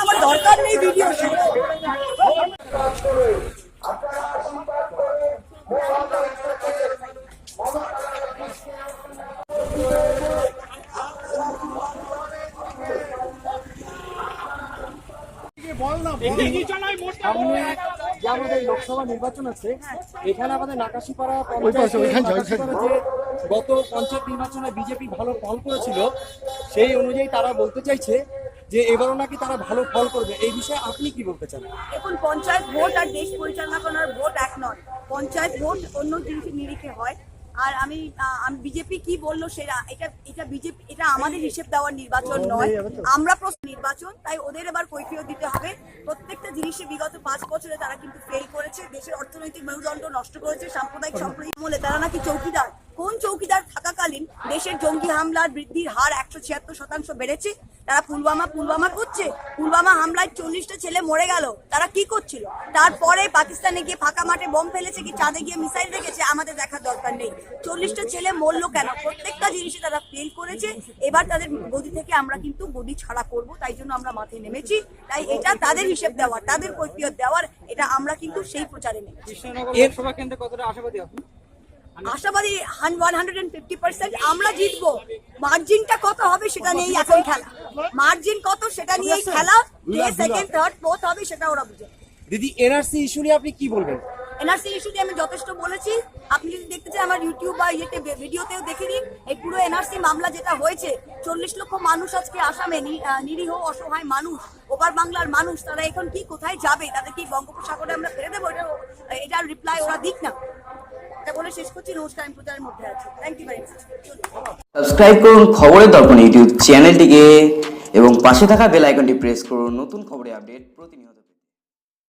আমার দরকার নেই ভিডিও আমাদের লোকসভা নির্বাচন আছে এখানে আমাদের নাকাশিপাড়া যে গত পঞ্চায়েত নির্বাচনে বিজেপি ভালো ফল করেছিল, সেই অনুযায়ী তারা বলতে চাইছে যে এবারও নাকি তারা ভালো ফল করবে। এই বিষয়ে আপনি কি বলতে চান? দেখুন, পঞ্চায়েত ভোট আর দেশ পরিচালনা করার ভোট এক নয়। পঞ্চায়েত ভোট অন্য জিনিসের নিরিখে হয়। আর আমি আমি বিজেপি কি বলল সেটা, এটা এটা বিজেপি, এটা আমাদের হিসেব দেওয়ার নির্বাচন নয়। আমরা প্রশ্ন নির্বাচন, তাই ওদের এবার কৈফিয়ত দিতে হবে। প্রত্যেকটা জিনিসে বিগত পাঁচ বছরে তারা কিন্তু ফেল করেছে। দেশের অর্থনৈতিক মেরুদণ্ড নষ্ট করেছে, সাম্প্রদায়িক সম্প্রীতি বলে তারা নাকি থাকাকালীন দেশের জঙ্গি হামলার বৃদ্ধির হার একশো ছিয়াত্তর শতাংশ বেড়েছে। তারা পুলওয়ামা পুলওয়ামা করছে। পুলওয়ামা হামলায় চল্লিশটা ছেলে মরে গেল। তারা কি করছিল? তারপরে পাকিস্তানে গিয়ে ফাঁকা মাঠে বোম ফেলেছে কি চাঁদে গিয়ে মিসাইল রেখেছে? আমাদের দেখার দরকার নেই। চল্লিশটা ছেলে মরলো কেন? প্রত্যেকটা জিনিসে তারা ফেল করেছে। এবার তাদের গদি থেকে আমরা কিন্তু গদি ছাড়া করব, তাই জন্য আমরা মাঠে নেমেছি। তাই এটা তাদের হিসেব দেওয়ার, তাদের কৈফিয়ত দেওয়ার, এটা আমরা কিন্তু সেই প্রচারে কেন্দ্রে কতটা আশাবাদী আপনি? আশাবাদী one hundred and fifty percent আমরা জিতবো। মার্জিনটা কত হবে সেটা নিয়েই এখন খেলা। মার্জিন কত সেটা নিয়েই খেলা। কে সেকেন্ড থার্ড ফোর্থ হবে সেটা ওরা বুঝে। দিদি এনআরসি ইস্যু নিয়ে আপনি কি বলবেন? এনআরসি ইস্যু নিয়ে আমি যথেষ্ট বলেছি। আপনি যদি দেখতে চান আমার ইউটিউব বা ইয়েতে ভিডিওতেও দেখে নিন। এই পুরো এনআরসি মামলা যেটা হয়েছে চল্লিশ লক্ষ মানুষ আজকে আসামে নিরীহ অসহায় মানুষ ওপার বাংলার মানুষ তারা এখন কি কোথায় যাবে? তাদের কি বঙ্গোপসাগরে আমরা ফেলে দেবো? এটা এটার রিপ্লাই ওরা দিক না। শেষ করছি প্রচারের মধ্যে thank you very much subscribe করুন খবরের দর্পণ ইউটিউব চ্যানেলটিকে এবং পাশে থাকা বেল আইকনটি প্রেস করুন নতুন খবরের আপডেট প্রতিনিয়ত।